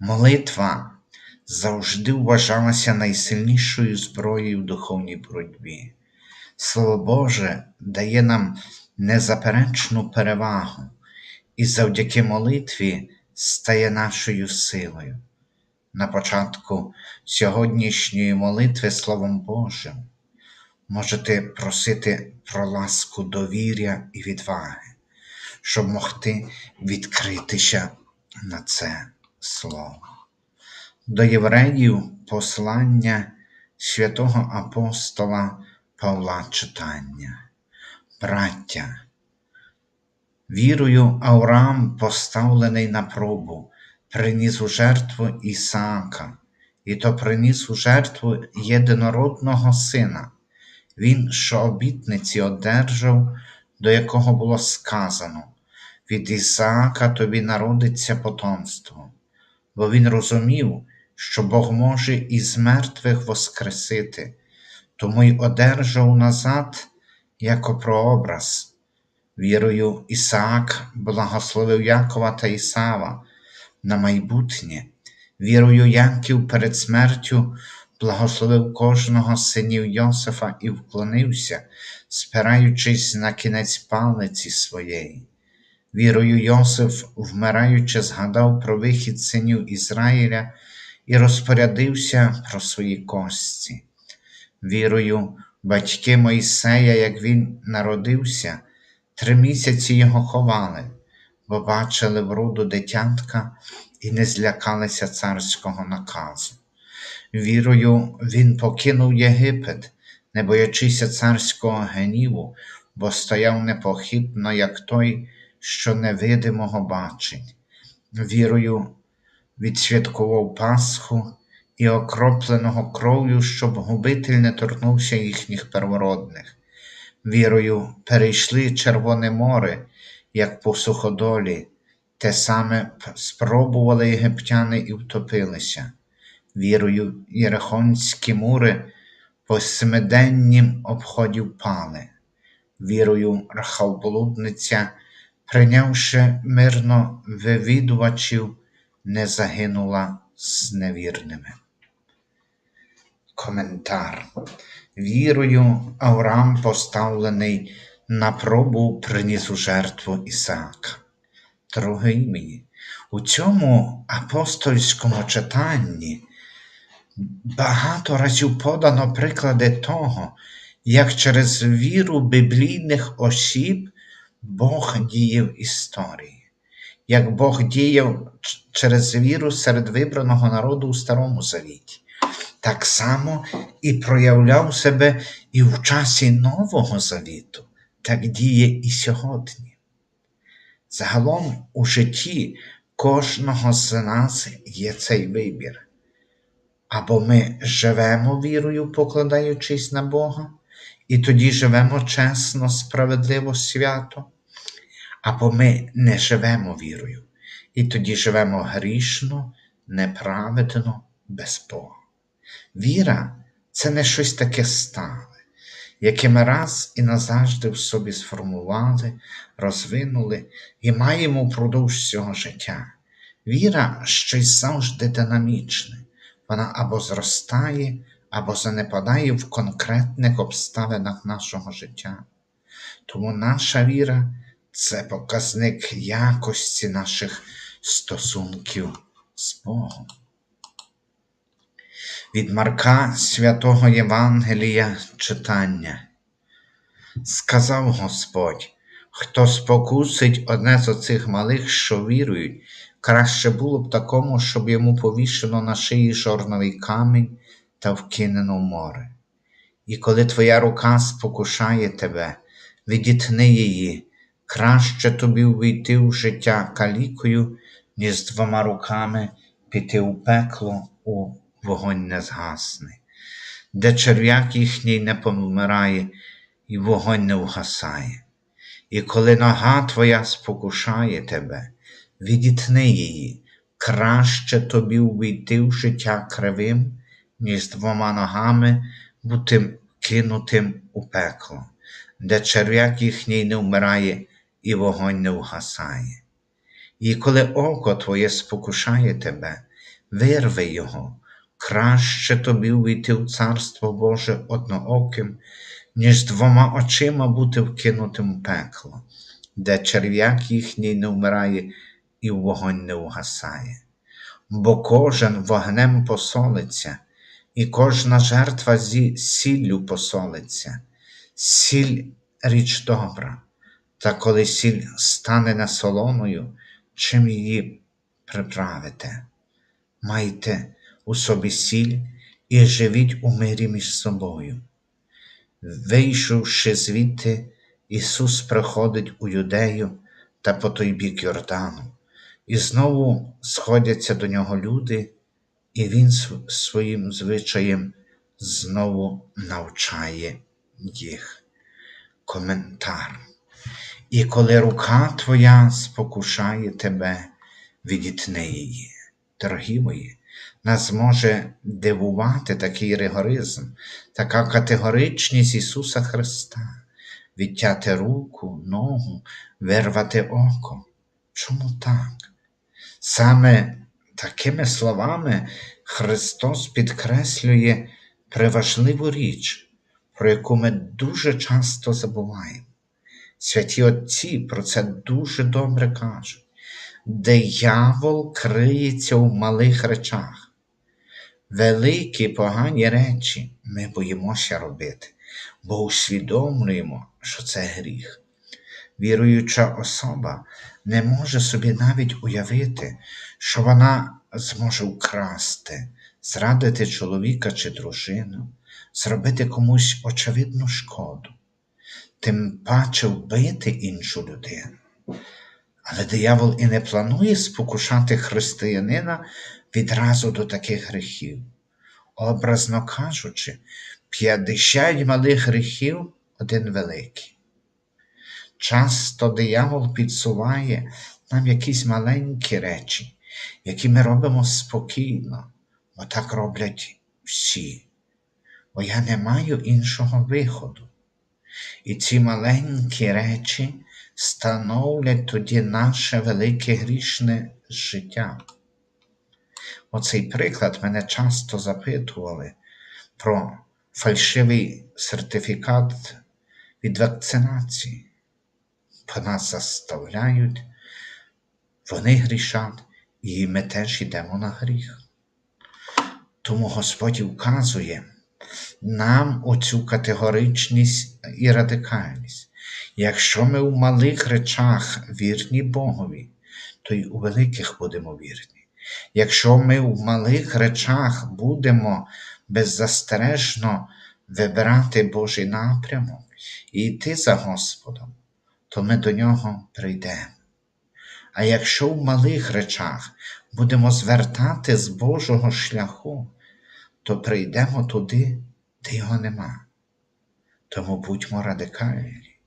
Молитва завжди вважалася найсильнішою зброєю в духовній боротьбі. Слово Боже дає нам незаперечну перевагу і завдяки молитві стає нашою силою. На початку сьогоднішньої молитви Словом Божим можете просити про ласку довір'я і відваги, щоб могти відкритися на це слово. До євреїв послання святого апостола Павла читання. Браття, вірою Авраам, поставлений на пробу, приніс у жертву Ісаака, і то приніс у жертву єдинородного сина, він, що обітниці одержав, до якого було сказано: від Ісаака тобі народиться потомство, бо він розумів, що Бог може із мертвих воскресити, тому й одержав назад як прообраз. Вірою, Ісаак благословив Якова та Ісава на майбутнє, вірою Яків перед смертю благословив кожного синів Йосифа і вклонився, спираючись на кінець палиці своєї. Вірою Йосиф, вмираючи, згадав про вихід синів Ізраїля і розпорядився про свої кості. Вірою, батьки Мойсея, як він народився, три місяці його ховали, бо бачили вроду дитятка і не злякалися царського наказу. Вірою, він покинув Єгипет, не боячися царського гніву, бо стояв непохитно, як той, що невидимого бачить. Вірою, відсвяткував Пасху і окропленого кров'ю, щоб губитель не торкнувся їхніх первородних. Вірою, перейшли Червоне море, як по суходолі, те саме спробували єгиптяни і втопилися. Вірою, Єрихонські мури по семиденнім обході впали. Вірою, рахавблудниця, прийнявши мирно вивідувачів, не загинула з невірними. Коментар. Вірою Авраам поставлений на пробу приніс у жертву Ісаака. Дорогий мій, у цьому апостольському читанні багато разів подано приклади того, як через віру біблійних осіб Бог діє в історії, як Бог діяв через віру серед вибраного народу у Старому Завіті, так само і проявляв себе і в часі Нового Завіту, так діє і сьогодні. Загалом у житті кожного з нас є цей вибір. Або ми живемо вірою, покладаючись на Бога, і тоді живемо чесно, справедливо, свято, або ми не живемо вірою, і тоді живемо грішно, неправедно, без Бога. Віра це не щось таке стале, яке ми раз і назавжди в собі сформували, розвинули і маємо впродовж цього життя. Віра щось завжди динамічне, вона або зростає, або занепадає в конкретних обставинах нашого життя. Тому наша віра це показник якості наших стосунків з Богом. Від Марка Святого Євангелія читання. Сказав Господь, хто спокусить одне з оцих малих, що вірують, краще було б такому, щоб йому повішено на шиї жорновий камінь та вкинено в море. І коли твоя рука спокушає тебе, відітни її, краще тобі увійти в життя калікою, ніж з двома руками піти у пекло у вогонь не згасне, де черв'як їхній не помирає, і вогонь не вгасає. І коли нога твоя спокушає тебе, відітни її, краще тобі увійти в життя кривим, ніж двома ногами бути кинутим у пекло, де черв'як їхній не вмирає і вогонь не вгасає. І коли око твоє спокушає тебе, вирви його, краще тобі увійти в Царство Боже однооким, ніж двома очима бути вкинутим в пекло, де черв'як їхній не вмирає і вогонь не угасає. Бо кожен вогнем посолиться, і кожна жертва зі сіллю посолиться. Сіль річ добра, та коли сіль стане не солоною, чим її приправите? Майте у собі сіль і живіть у мирі між собою. Вийшовши звідти, Ісус приходить у юдею та по той бік Йордану, і знову сходяться до нього люди, і Він своїм звичаєм знову навчає їх. Коментар. І коли рука твоя спокушає тебе, відітни її. Дорогі мої, нас може дивувати такий ригоризм, така категоричність Ісуса Христа, відтяти руку, ногу, вирвати око. Чому так? Саме такими словами Христос підкреслює приважливу річ, про яку ми дуже часто забуваємо. Святі Отці про це дуже добре кажуть. Диявол криється в малих речах. Великі погані речі ми боїмося робити, бо усвідомлюємо, що це гріх. Віруюча особа не може собі навіть уявити, що вона зможе вкрасти, зрадити чоловіка чи дружину, зробити комусь очевидну шкоду, тим паче вбити іншу людину. Але диявол і не планує спокушати християнина відразу до таких гріхів. Образно кажучи, 50 малих гріхів один великий. Часто диявол підсуває нам якісь маленькі речі, які ми робимо спокійно, бо так роблять всі. Бо я не маю іншого виходу. І ці маленькі речі становлять тоді наше велике грішне життя. Оцей приклад мене часто запитували про фальшивий сертифікат від вакцинації. По нас заставляють, вони грішать, і ми теж йдемо на гріх. Тому Господь вказує нам оцю категоричність і радикальність. Якщо ми у малих речах вірні Богові, то й у великих будемо вірні. Якщо ми в малих речах будемо беззастережно вибирати Божий напрямок і йти за Господом, то ми до нього прийдемо. А якщо в малих речах будемо звертати з Божого шляху, то прийдемо туди, де його нема. Тому будьмо радикальні,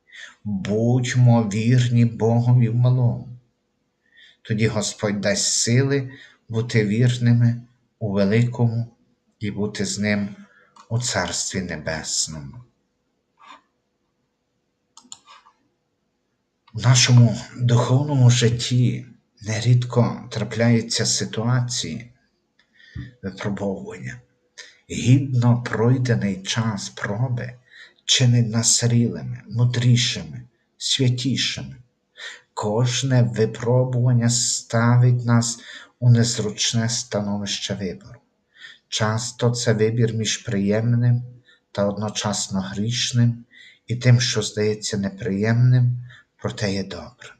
будьмо вірні Богові в малому. Тоді Господь дасть сили бути вірними у великому і бути з ним у Царстві Небесному. У нашому духовному житті нерідко трапляються ситуації випробовування. Гідно пройдений час проби чинить нас зрілими, мудрішими, святішими. Кожне випробування ставить нас у незручне становище вибору. Часто це вибір між приємним та одночасно грішним і тим, що здається неприємним, проте є добрим.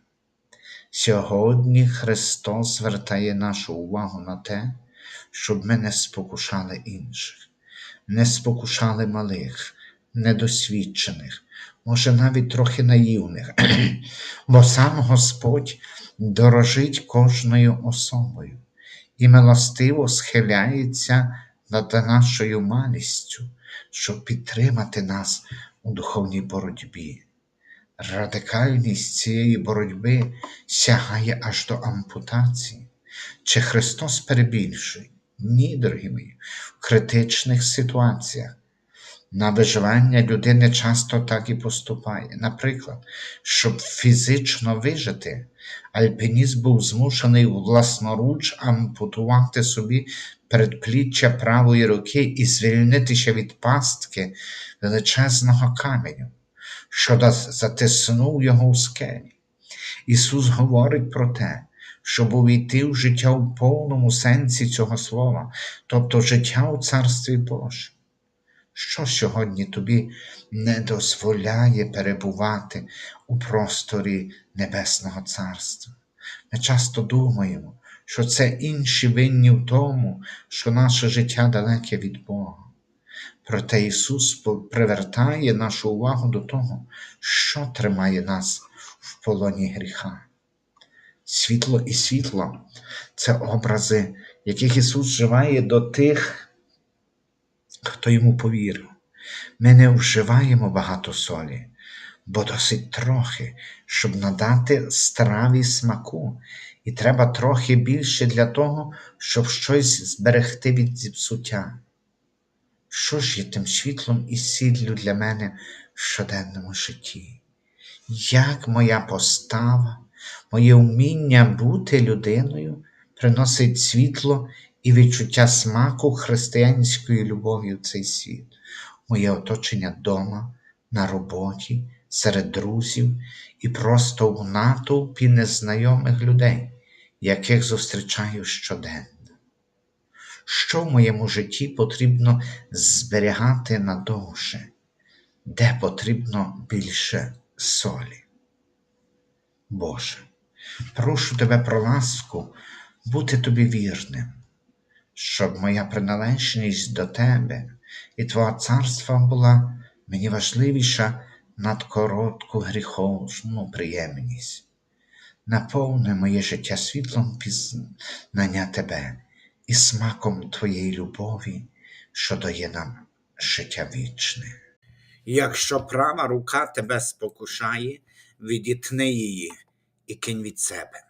Сьогодні Христос звертає нашу увагу на те, щоб ми не спокушали інших, не спокушали малих, недосвідчених, може навіть трохи наївних, бо сам Господь дорожить кожною особою і милостиво схиляється над нашою малістю, щоб підтримати нас у духовній боротьбі. Радикальність цієї боротьби сягає аж до ампутації. Чи Христос перебільшує? Ні, дорогі мої, в критичних ситуаціях. На виживання людини часто так і поступає. Наприклад, щоб фізично вижити, альпініст був змушений власноруч ампутувати собі передпліччя правої руки і звільнитися від пастки величезного каменю, що затиснув його у скелі. Ісус говорить про те, щоб увійти в життя в повному сенсі цього слова, тобто життя у Царстві Божому. Що сьогодні тобі не дозволяє перебувати у просторі Небесного Царства? Ми часто думаємо, що це інші винні в тому, що наше життя далеке від Бога. Проте Ісус привертає нашу увагу до того, що тримає нас в полоні гріха. Світло і світло це образи, яких Ісус вживає до тих, хто йому повірив. Ми не вживаємо багато солі, бо досить трохи, щоб надати страві смаку, і треба трохи більше для того, щоб щось зберегти від зіпсуття. Що ж є тим світлом і сіллю для мене в щоденному житті? Як моя постава, моє вміння бути людиною приносить світло і відчуття смаку християнської любові в цей світ, моє оточення вдома, на роботі, серед друзів і просто в натовпі незнайомих людей, яких зустрічаю щоденно. Що в моєму житті потрібно зберігати надовше, де потрібно більше солі? Боже, прошу тебе про ласку бути тобі вірним, щоб моя приналежність до тебе і Твого царства була мені важливіша над коротку гріховну приємність. Наповни моє життя світлом пізнання Тебе і смаком Твоєї любові, що дає нам життя вічне. Якщо права рука тебе спокушає, відітни її і кинь від себе.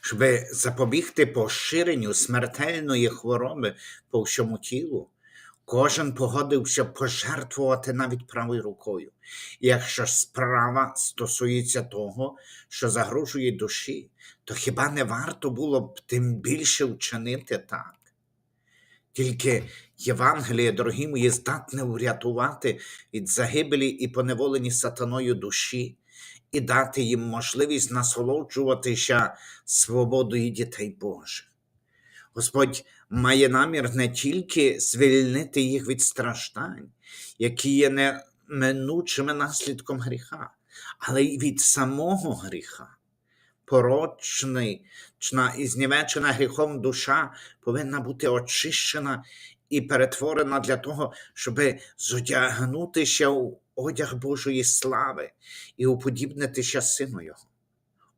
Щоб запобігти поширенню смертельної хвороби по всьому тілу, кожен погодився пожертвувати навіть правою рукою. Якщо справа стосується того, що загрожує душі, то хіба не варто було б тим більше вчинити так? Тільки Євангеліє, дорогі мої, здатне врятувати від загибелі і поневолені сатаною душі і дати їм можливість насолоджуватися свободою дітей Божих. Господь має намір не тільки звільнити їх від страждань, які є неминучими наслідком гріха, але й від самого гріха. Порочний чна і знівечена гріхом душа повинна бути очищена і перетворена для того, щоб зодягнутися у одяг Божої слави і уподібнитися Сину Його.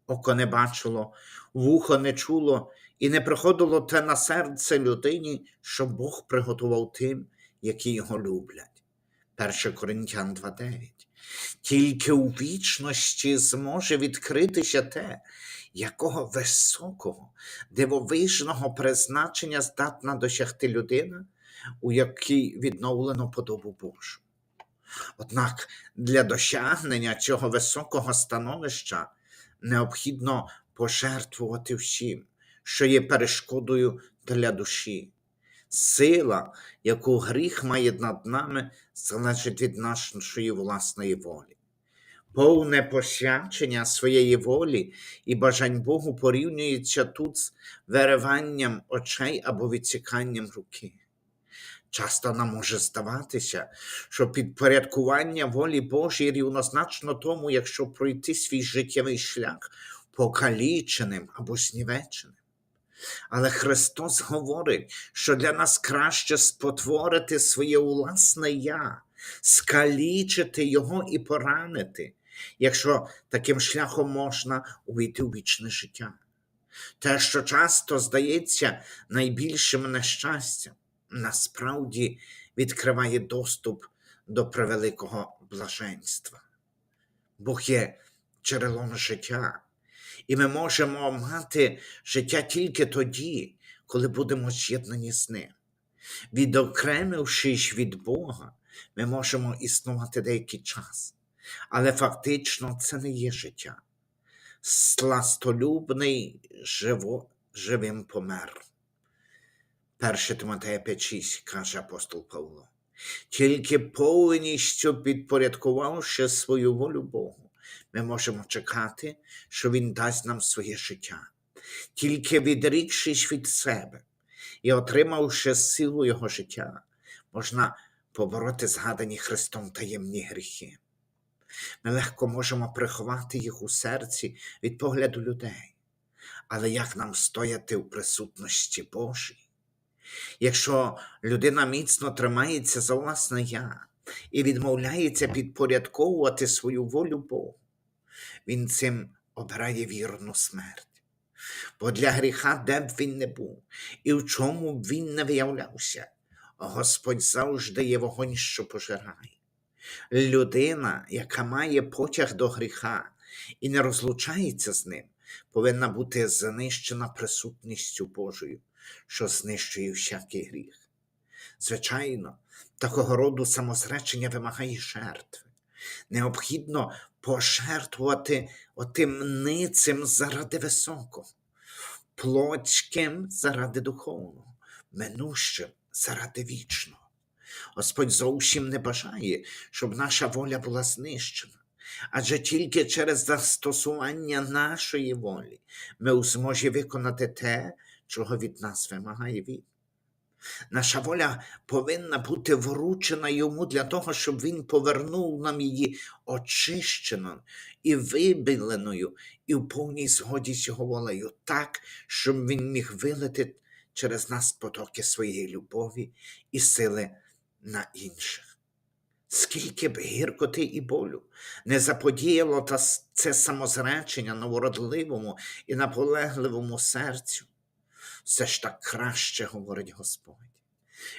Око не бачило, вухо не чуло, і не приходило те на серце людині, що Бог приготував тим, які його люблять. 1 Коринтян 2.9. Тільки у вічності зможе відкритися те, якого високого, дивовижного призначення здатна досягти людина, у якій відновлено подобу Божу. Однак для досягнення цього високого становища необхідно пожертвувати всім, що є перешкодою для душі. Сила, яку гріх має над нами, залежить від нашої власної волі. Повне посвячення своєї волі і бажань Богу порівнюється тут з вириванням очей або відсіканням руки. Часто нам може здаватися, що підпорядкування волі Божій рівнозначно тому, якщо пройти свій життєвий шлях покаліченим або знівеченим. Але Христос говорить, що для нас краще спотворити своє власне я, скалічити його і поранити, якщо таким шляхом можна увійти у вічне життя. Те, що часто здається найбільшим нещастям, насправді відкриває доступ до превеликого блаженства. Бог є джерелом життя, і ми можемо мати життя тільки тоді, коли будемо з'єднані з ним. Відокремившись від Бога, ми можемо існувати деякий час, але фактично це не є життя. Сластолюбний живо, живим помер. 1 Тимотея 5.6 каже апостол Павло. Тільки повністю підпорядкувавши свою волю Богу, ми можемо чекати, що Він дасть нам своє життя. Тільки відрікшись від себе і отримавши силу Його життя, можна побороти згадані Христом таємні гріхи. Ми легко можемо приховати їх у серці від погляду людей. Але як нам стояти в присутності Божій? Якщо людина міцно тримається за власне я і відмовляється підпорядковувати свою волю Богу, він цим обирає вірну смерть. Бо для гріха, де б він не був, і в чому б він не виявлявся, Господь завжди є вогонь, що пожирає. Людина, яка має потяг до гріха і не розлучається з ним, повинна бути знищена присутністю Божою, що знищує всякий гріх. Звичайно, такого роду самозречення вимагає жертви. Необхідно пожертвувати отим ницим заради високого, плотським заради духовного, минущим заради вічного. Господь зовсім не бажає, щоб наша воля була знищена. Адже тільки через застосування нашої волі ми у зможі виконати те, чого від нас вимагає він. Наша воля повинна бути вручена йому для того, щоб він повернув нам її очищеною і вибіленою, і в повній згоді з його волею, так, щоб він міг вилити через нас потоки своєї любові і сили на інших. Скільки б гіркоти і болю не заподіяло це самозречення новородливому і наполегливому серцю, все ж так краще говорить Господь.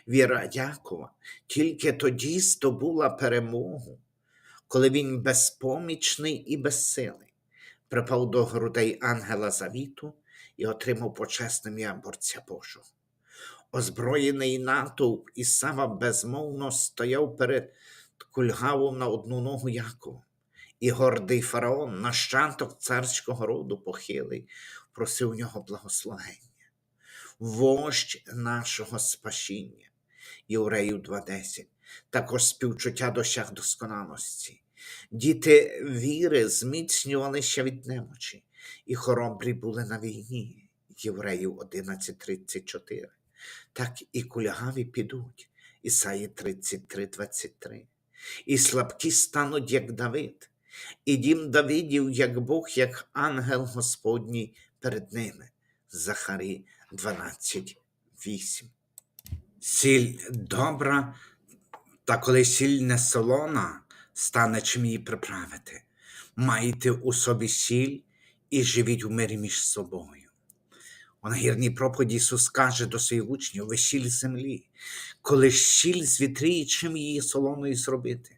Віра Якова тільки тоді здобула перемогу, коли він безпомічний і безсилий, припав до грудей ангела завіту і отримав почесне ім'я борця Божого. Озброєний натовп Ісава безмовно стояв перед кульгавом на одну ногу Якова, і гордий фараон, нащадок царського роду похилий, просив у нього благословення. Вождь нашого спасіння, Євреїв 2.10, також співчуття досяг досконалості. Діти віри зміцнювалися від немочі, і хоробрі були на війні, Євреїв 11.34 так і кулягаві підуть. Ісаї 33, 23. І слабкі стануть, як Давид, і дім Давидів, як Бог, як ангел Господній перед ними. Захарі 12, 8. Сіль добра, та коли сіль не солона, стане чим її приправити. Майте у собі сіль і живіть у мирі між собою. У нагірній проповіді Ісус каже до своїх учнів, ви сіль землі, коли сіль звітріє, чим її солоною зробити?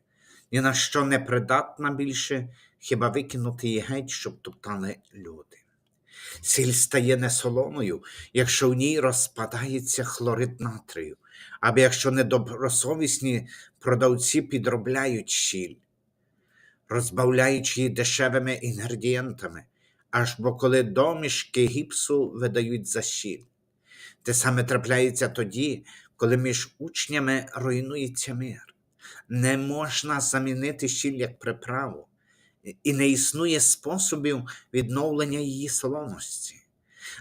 Ні на що не придатна більше, хіба викинути її геть, щоб топтали люди. Сіль стає не солоною, якщо в ній розпадається хлорид натрію, або якщо недобросовісні продавці підробляють сіль, розбавляючи її дешевими інгредієнтами, аж бо коли домішки гіпсу видають за сіль. Те саме трапляється тоді, коли між учнями руйнується мир. Не можна замінити сіль як приправу, і не існує способів відновлення її солоності.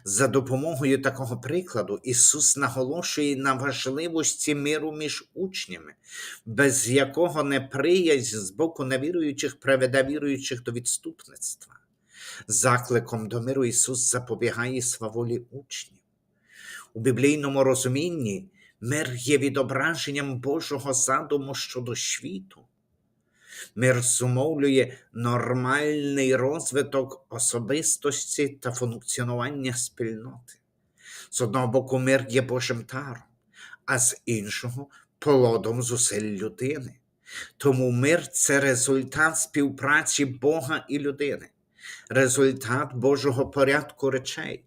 За допомогою такого прикладу Ісус наголошує на важливості миру між учнями, без якого неприязнь з боку невіруючих приведе віруючих до відступництва. Закликом до миру Ісус запобігає сваволі учнів. У біблійному розумінні мир є відображенням Божого задуму щодо світу. Мир зумовлює нормальний розвиток особистості та функціонування спільноти. З одного боку, мир є Божим даром, а з іншого плодом зусиль людини. Тому мир це результат співпраці Бога і людини, результат Божого порядку речей,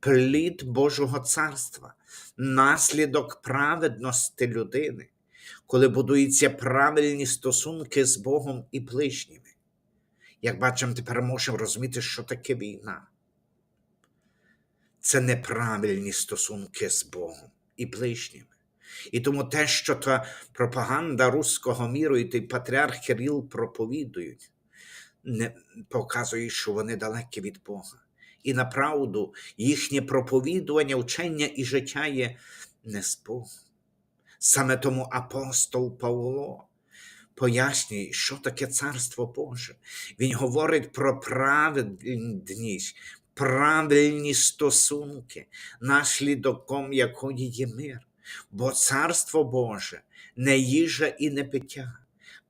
плід Божого царства, наслідок праведності людини, коли будуються правильні стосунки з Богом і ближніми. Як бачимо, тепер можемо розуміти, що таке війна. Це неправильні стосунки з Богом і ближніми. І тому те, що та пропаганда руського міру і той патріарх Кирил проповідують, не показує, що вони далекі від Бога. І направду їхнє проповідування, вчення і життя є не з Богом. Саме тому апостол Павло пояснює, що таке царство Боже. Він говорить про праведність, правильні стосунки, наслідком якої є мир. Бо царство Боже не їжа і не пиття,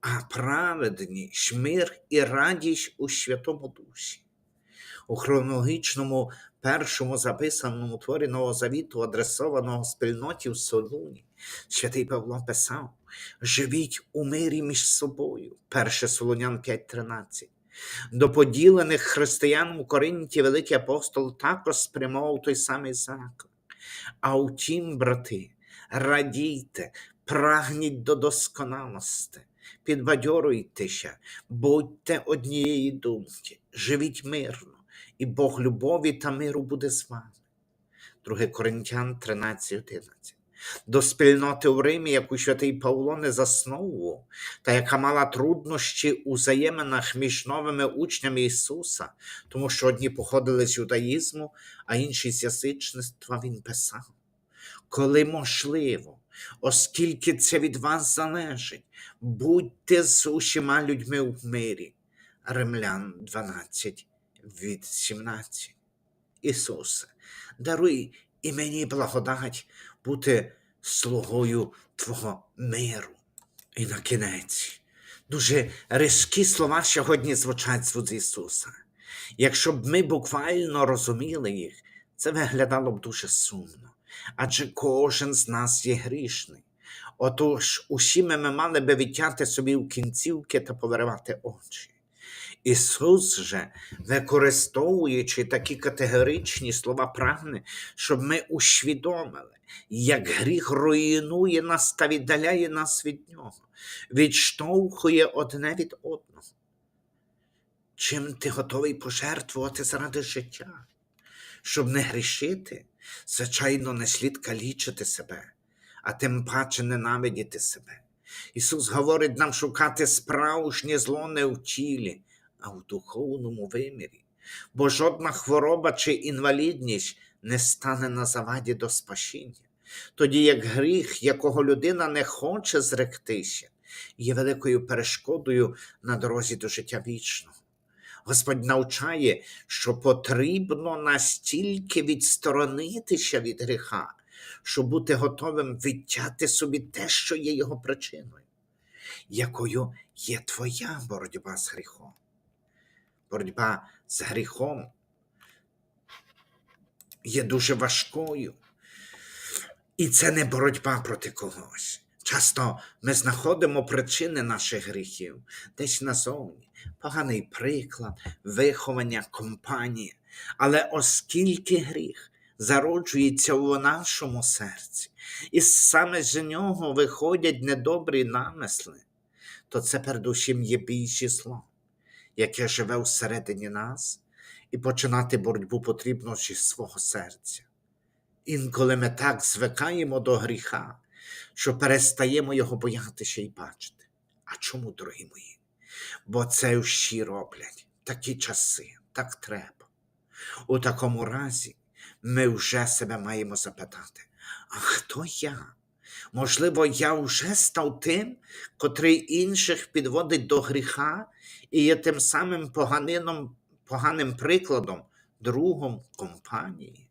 а праведність, мир і радість у Святому Дусі. У хронологічному першому записаному творі Нового Завіту, адресованого спільноті в Солуні, святий Павло писав: живіть у мирі між собою. 1 Солонян 5.13. До поділених християн у Коринті великий апостол також спрямовував той самий заклик. А втім, брати, радійте, прагніть до досконалості, підбадьоруйтеся, будьте однієї думки, живіть мирно, і Бог любові та миру буде з вами. 2 Коринтян 13.11 До спільноти в Римі, яку святий Павло не засновував, та яка мала труднощі у взаєминах між новими учнями Ісуса, тому що одні походили з юдаїзму, а інші з язичництва, Він писав коли можливо, оскільки це від вас залежить, будьте з усіма людьми в мирі. Римлян 12 від 17. Ісусе, даруй і мені благодать бути слугою Твого миру. І на кінець. Дуже різкі слова сьогодні звучать з Ісуса. Якщо б ми буквально розуміли їх, це виглядало б дуже сумно адже кожен з нас є грішний. Отож, усі ми, ми мали би відтяти собі в кінцівки та повиривати очі. Ісус же, використовуючи такі категоричні слова, прагне, щоб ми усвідомили, як гріх руйнує нас та віддаляє нас від Нього, відштовхує одне від одного. Чим ти готовий пожертвувати заради життя, щоб не грішити? Звичайно, не слід калічити себе, а тим паче ненавидіти себе. Ісус говорить нам шукати справжнє зло не в тілі, а в духовному вимірі, бо жодна хвороба чи інвалідність не стане на заваді до спасіння. Тоді як гріх, якого людина не хоче зректися, є великою перешкодою на дорозі до життя вічного. Господь навчає, що потрібно настільки відсторонитися від гріха, щоб бути готовим відтяти собі те, що є його причиною, якою є твоя боротьба з гріхом. Боротьба з гріхом є дуже важкою. І це не боротьба проти когось. Часто ми знаходимо причини наших гріхів десь назовні, поганий приклад, виховання, компанія. Але оскільки гріх зароджується у нашому серці, і саме з нього виходять недобрі намисли, то це передусім є більше зло, яке живе всередині нас, і починати боротьбу потрібно зі свого серця. Інколи ми так звикаємо до гріха, що перестаємо його боятися і бачити. А чому, дорогі мої? Бо це всі роблять такі часи, так треба. У такому разі ми вже себе маємо запитати: а хто я? Можливо, я вже став тим, котрий інших підводить до гріха і є тим самим поганином, поганим прикладом, другом компанії.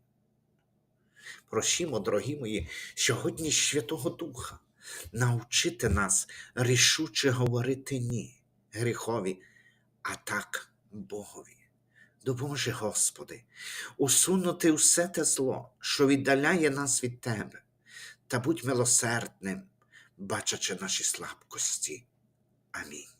Просімо, дорогі мої, сьогодні Святого Духа навчити нас рішуче говорити ні. гріхові, а так Богові. Допоможи, Господи, усунути все те зло, що віддаляє нас від Тебе, та будь милосердним, бачачи наші слабкості. Амінь.